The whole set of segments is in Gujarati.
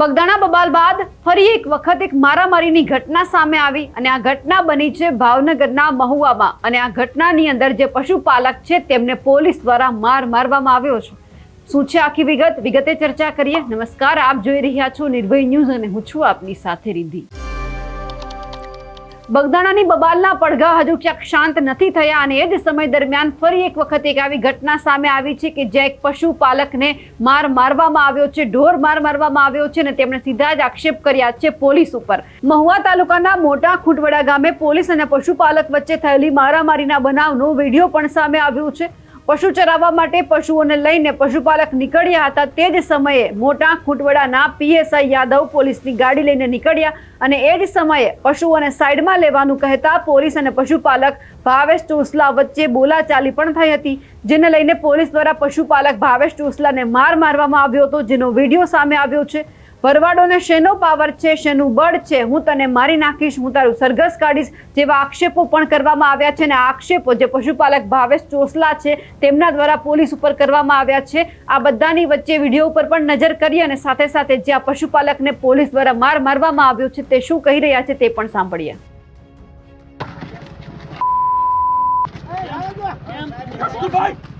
બગદાણા બબાલ બાદ ફરી એક વખત એક મારામારીની ઘટના સામે આવી અને આ ઘટના બની છે ભાવનગરના મહુવામાં. અને આ ઘટનાની અંદર જે પશુપાલક છે તેમને પોલીસ દ્વારા માર મારવામાં આવ્યો છે. શું છે આખી વિગત? વિગતે ચર્ચા કરીએ. નમસ્કાર, આપ જોઈ રહ્યા છો નિર્ભય ન્યૂઝ અને હું છું આપની સાથે રિદ્ધિ. બગદાણાની બબાલના પડઘા હજુ ક્યાંક શાંત નથી થયા અને એ જ સમય દરમિયાન ફરી એક વખત એક આવી ઘટના સામે આવી છે કે જ્યાં એક પશુપાલકને માર મારવામાં આવ્યો છે, ઢોર માર મારવામાં આવ્યો છે અને તેમણે સીધા જ આક્ષેપ કર્યા છે પોલીસ ઉપર. મહુવા તાલુકાના મોટા ખૂંટવડા ગામે પોલીસ અને પશુપાલક વચ્ચે થયેલી મારામારીના બનાવનો વીડિયો પણ સામે આવ્યો છે. પશુ ચરાવવા માટે પશુઓને લઈને પશુપાલક નીકળ્યા હતા. તે જ સમયે મોટા ખૂંટવડાના પીએસઆઈ યાદવ પોલીસની ગાડી લઈને નીકળ્યા અને એ જ સમયે પશુઓને સાઈડમાં લેવાનું કહેતા પોલીસ અને પશુપાલક ભાવેશ ચોસલા વચ્ચે બોલાચાલી પણ થઈ હતી, જેને લઈને પોલીસ દ્વારા પશુપાલક ભાવેશ ચોસલાને માર મારવામાં આવ્યો હતો, જેનો વીડિયો સામે આવ્યો છે. ભરવાડોને શેનો પાવર છે શેનું બળ છે હું તને મારી નાખીશ હું તારું સરઘસ કાઢીશ જેવા આક્ષેપો પણ કરવામાં આવ્યા છે અને આક્ષેપો જે પશુપાલક ભાવેશ ચોસલા છે તેમના દ્વારા પોલીસ ઉપર કરવામાં આવ્યા છે. આ બધાની વચ્ચે વીડિયો ઉપર પણ નજર કરી અને સાથે સાથે જે આ પશુપાલકને પોલીસ દ્વારા માર મારવામાં આવ્યો છે તે શું કહી રહ્યા છે તે પણ સાંભળીએ. કસ્તુરભાઈ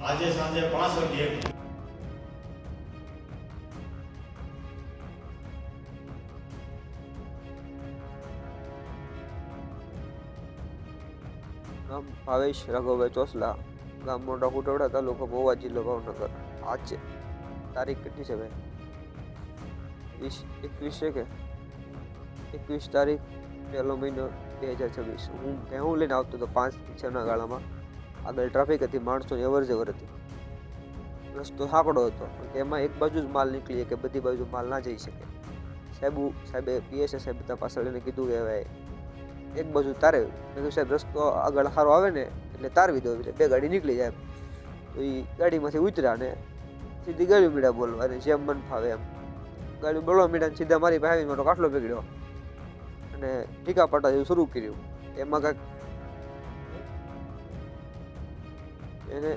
આજે સાંજે પાંચ વાગે નામ ભાવેશ રાઘવભાઈ ચોસલા, ગામ મોટા કુટવડા તાલુકો મહુવા જિલ્લો ભાવનગર. આજ છે તારીખ કેટલી છે ભાઈ? વીસ, એકવીસ છે કે? એકવીસ તારીખ પહેલો મહિનો બે હજાર છવ્વીસ. હું હું લઈને આવતો હતો પાંચ છના ગાળામાં. આગળ ટ્રાફિક હતી માણસોની અવર જવર હતી. રસ્તો સાંકડો હતો એમાં એક બાજુ જ માલ નીકળીએ કે બધી બાજુ માલ ના જઈ શકે. સાહેબ, સાહેબે, પીએસએ સાહેબ બધા પાછળ એને કીધું કે એક બાજુ તારે. કીધું, સાહેબ, રસ્તો આગળ સારો આવે ને, એટલે તારવી દો, એટલે બે ગાડી નીકળી જાય તો એ ગાડીમાંથી ઉતર્યા ને સીધી ગાડી મીડા બોલવા અને જેમ મન ફાવે એમ. ગાડી બોલવા મીડા સીધા મારી પાસે આવીને મારો કાટલો પકડ્યો. અને ટીકા પાટા જેવું શરૂ કર્યું. એમાં કાંઈક એને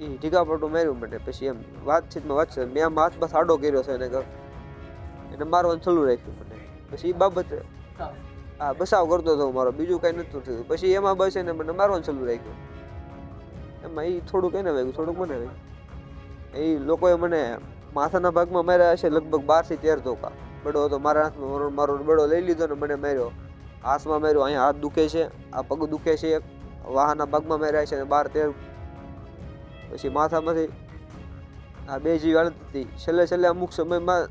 એ ટીકા પાટું માર્યું મને પછી એમ વાતચીતમાં વાત છે મેં આમ હાથ બસ આડો કર્યો છે એને કાંઈક એને મારવાનું ચાલુ રાખ્યું મને. પછી એ બાબત હા બસાવ કરતો હતો મારો, બીજું કાંઈ નતું થયું. પછી એમાં બસ એને મને મારવાનું ચાલુ રાખ્યું. એમાં એ થોડુંક એને વાગ્યું, થોડુંક મને એ લોકોએ મને માથાના ભાગમાં માર્યા હશે લગભગ બારથી તેર ધોકા. બડો હતો. મારા હાથમાં મારો બડો લઈ લીધો ને મને માર્યો. હાથમાં માર્યો. અહીંયા હાથ દુખે છે. આ પગ દુખે છે. એક વાહના પગમાં માર્યા છે અને બાર તેર પછી માથામાંથી આ બે જીવ હતી. છેલ્લે છેલ્લે અમુક સમયમાં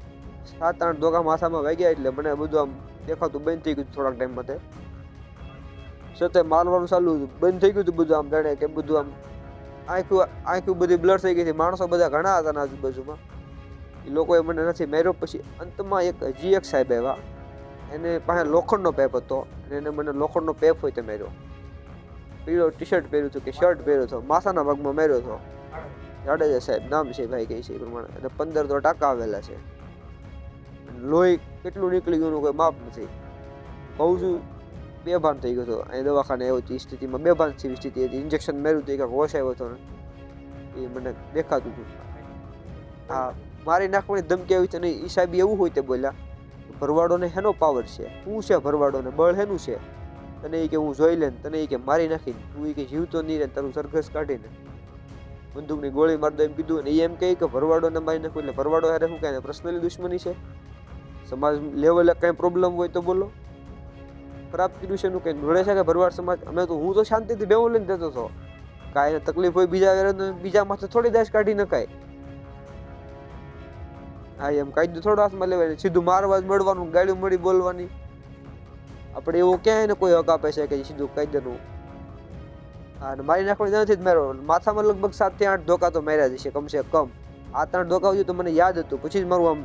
સાત આઠ ધોકા માથામાં વાગ્યા એટલે મને બધું આમ દેખાતું બંધ થઈ ગયું થોડાક ટાઈમ માટે. છતાંય મારવાનું ચાલુ બંધ થઈ ગયું હતું બધું આમ જાણે કે બધું આમ આંખ્યું આંખ્યું બધી બ્લડ થઈ ગઈ હતી. માણસો બધા ઘણા હતા આજુબાજુમાં. એ લોકોએ મને નથી માર્યો. પછી અંતમાં એક હજી એક સાહેબ આવ્યા. એને પાસે લોખંડનો પેપ હતો અને એને મને લોખંડનો પેપ હોય તે માર્યો. પીળો ટી શર્ટ પહેર્યું હતું કે શર્ટ પહેર્યો હતો. માથાના ભાગમાં માર્યો હતો. જાડેજા સાહેબ નામ છે ભાઈ કહે છે એ પ્રમાણે. અને પંદર તો ટાંકા આવેલા છે. લોહી કેટલું નીકળી ગયું કોઈ માપ નથી. કહું છું, બેભાન થઈ ગયો હતો. અહીં દવાખાને આવ્યો હતી. સ્થિતિમાં બેભાન જેવી સ્થિતિ હતી. ઇન્જેક્શન માર્યું હતું. એક હોશ આવ્યો હતો ને. એ મને દેખાતું હતું. હા મારી નાખવાની ધમકી આવી છે અને એ સાહેબ એવું હોય તે બોલ્યા, ભરવાડોને હેનો પાવર છે? શું છે ભરવાડોને? બળ હેનું છે? તને એ કે હું જોઈ લે તને એ કે મારી નાખીને? તું એ કે જીવતો નહીં રહે તારું સરઘસ કાઢીને. બંદૂકની ગોળી મારી દો એમ કીધું અને એમ કહે કે ભરવાડોને મારી નાખું એટલે ભરવાડો હારે શું કાંઈ પર્સનલી દુશ્મની છે? સમાજ લેવલે કાંઈ પ્રોબ્લેમ હોય તો બોલો. ખરાબ કર્યું છે એનું કંઈ? નડે છે કે ભરવાડ સમાજ, અમે તો હું તો શાંતિથી બેવું લઈને જતો હતો કાંઈ તકલીફ હોય બીજા બીજા માથે થોડી દાસ કાઢી નખાય. હા એમ. કાયદો થોડો હાથમાં લેવાય સીધું મારવા જ મળવાનું ગાડી મળી બોલવાની. આપણે એવું ક્યાંય ને કોઈ હક આપે છે કે સીધું કાયદાનું. હા અને મારી નાખવાની નથી જ મારો માથામાં લગભગ સાતથી આઠ ધોકા તો માર્યા જશે કમસે કમ. આ ત્રણ ધોકા હોય તો મને યાદ હતું. પછી જ મારું આમ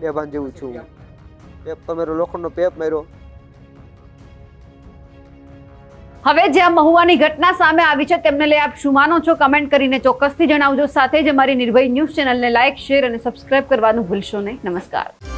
બે ભાન જેવું છું. પેપ તો મારો લોખંડનો પેપ માર્યો. હવે જે આ મહુવાની ઘટના સામે આવી છે, તેમને લઈ આપ શું માનો છો? કમેન્ટ કરીને ચોક્કસથી જણાવજો. સાથે જ અમારી નિર્ભય ન્યૂઝ ચેનલને લાઇક શેર અને સબસ્ક્રાઇબ કરવાનું ભૂલશો નહીં. નમસ્કાર.